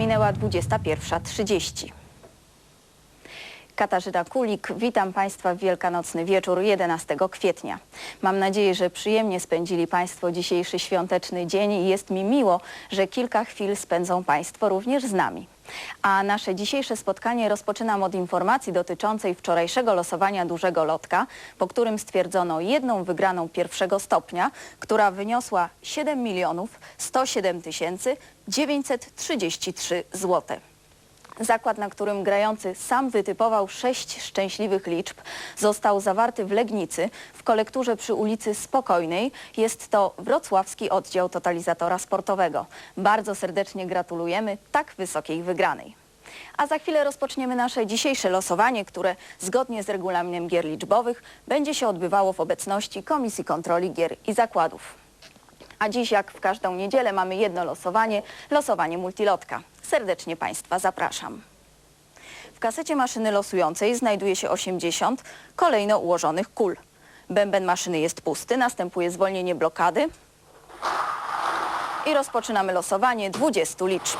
Minęła 21.30. Katarzyna Kulik, witam Państwa w wielkanocny wieczór 11 kwietnia. Mam nadzieję, że przyjemnie spędzili Państwo dzisiejszy świąteczny dzień i jest mi miło, że kilka chwil spędzą Państwo również z nami. A nasze dzisiejsze spotkanie rozpoczynam od informacji dotyczącej wczorajszego losowania dużego lotka, po którym stwierdzono jedną wygraną pierwszego stopnia, która wyniosła 7 milionów 107 tysięcy 933 złote. Zakład, na którym grający sam wytypował sześć szczęśliwych liczb, został zawarty w Legnicy w kolekturze przy ulicy Spokojnej. Jest to wrocławski oddział totalizatora sportowego. Bardzo serdecznie gratulujemy tak wysokiej wygranej. A za chwilę rozpoczniemy nasze dzisiejsze losowanie, które zgodnie z regulaminem gier liczbowych będzie się odbywało w obecności Komisji Kontroli Gier i Zakładów. A dziś, jak w każdą niedzielę, mamy jedno losowanie, losowanie multilotka. Serdecznie Państwa zapraszam. W kasecie maszyny losującej znajduje się 80 kolejno ułożonych kul. Bęben maszyny jest pusty, następuje zwolnienie blokady i rozpoczynamy losowanie 20 liczb.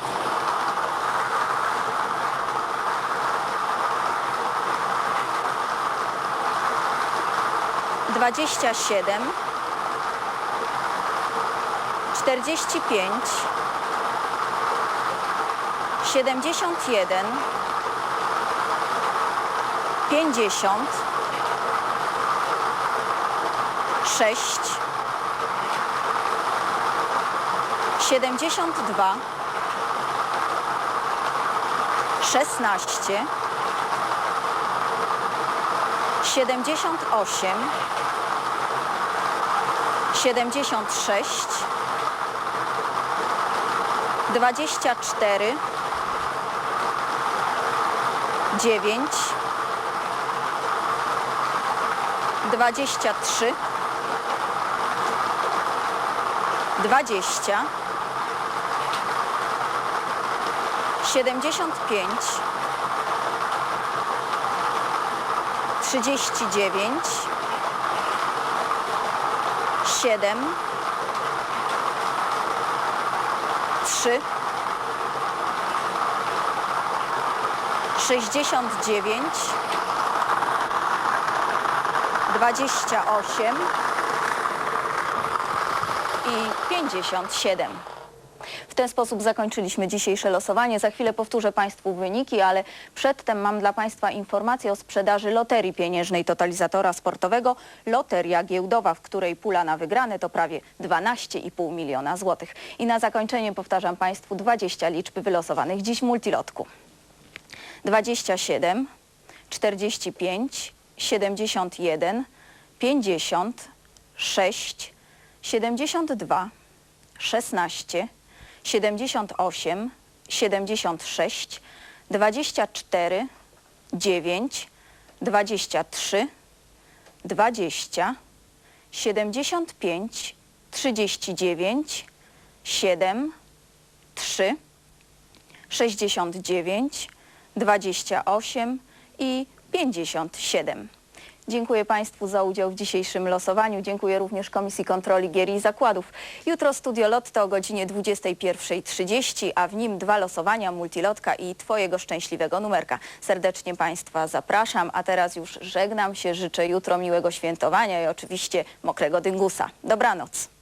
Dwadzieścia siedem, czterdzieści pięć, 71, 50, 6, 72, 16, 78, 76, 24, dziewięć, dwadzieścia trzy, dwadzieścia, siedemdziesiąt pięć, trzydzieści dziewięć, siedem, trzy, sześćdziesiąt dziewięć, dwadzieścia osiem i pięćdziesiąt siedem. W ten sposób zakończyliśmy dzisiejsze losowanie. Za chwilę powtórzę Państwu wyniki, ale przedtem mam dla Państwa informację o sprzedaży loterii pieniężnej totalizatora sportowego. Loteria giełdowa, w której pula na wygrane to prawie 12,5 miliona złotych. I na zakończenie powtarzam Państwu 20 liczb wylosowanych dziś multilotku. 27, 45, 71, 50, 6, 72, 16, 78, 76, 24, 9, 23, 20, 75, 39, 7, 3, 69, 28 i 57. Dziękuję Państwu za udział w dzisiejszym losowaniu. Dziękuję również Komisji Kontroli Gier i Zakładów. Jutro Studio Lotto o godzinie 21.30, a w nim dwa losowania, multilotka i Twojego szczęśliwego numerka. Serdecznie Państwa zapraszam, a teraz już żegnam się, życzę jutro miłego świętowania i oczywiście mokrego dyngusa. Dobranoc.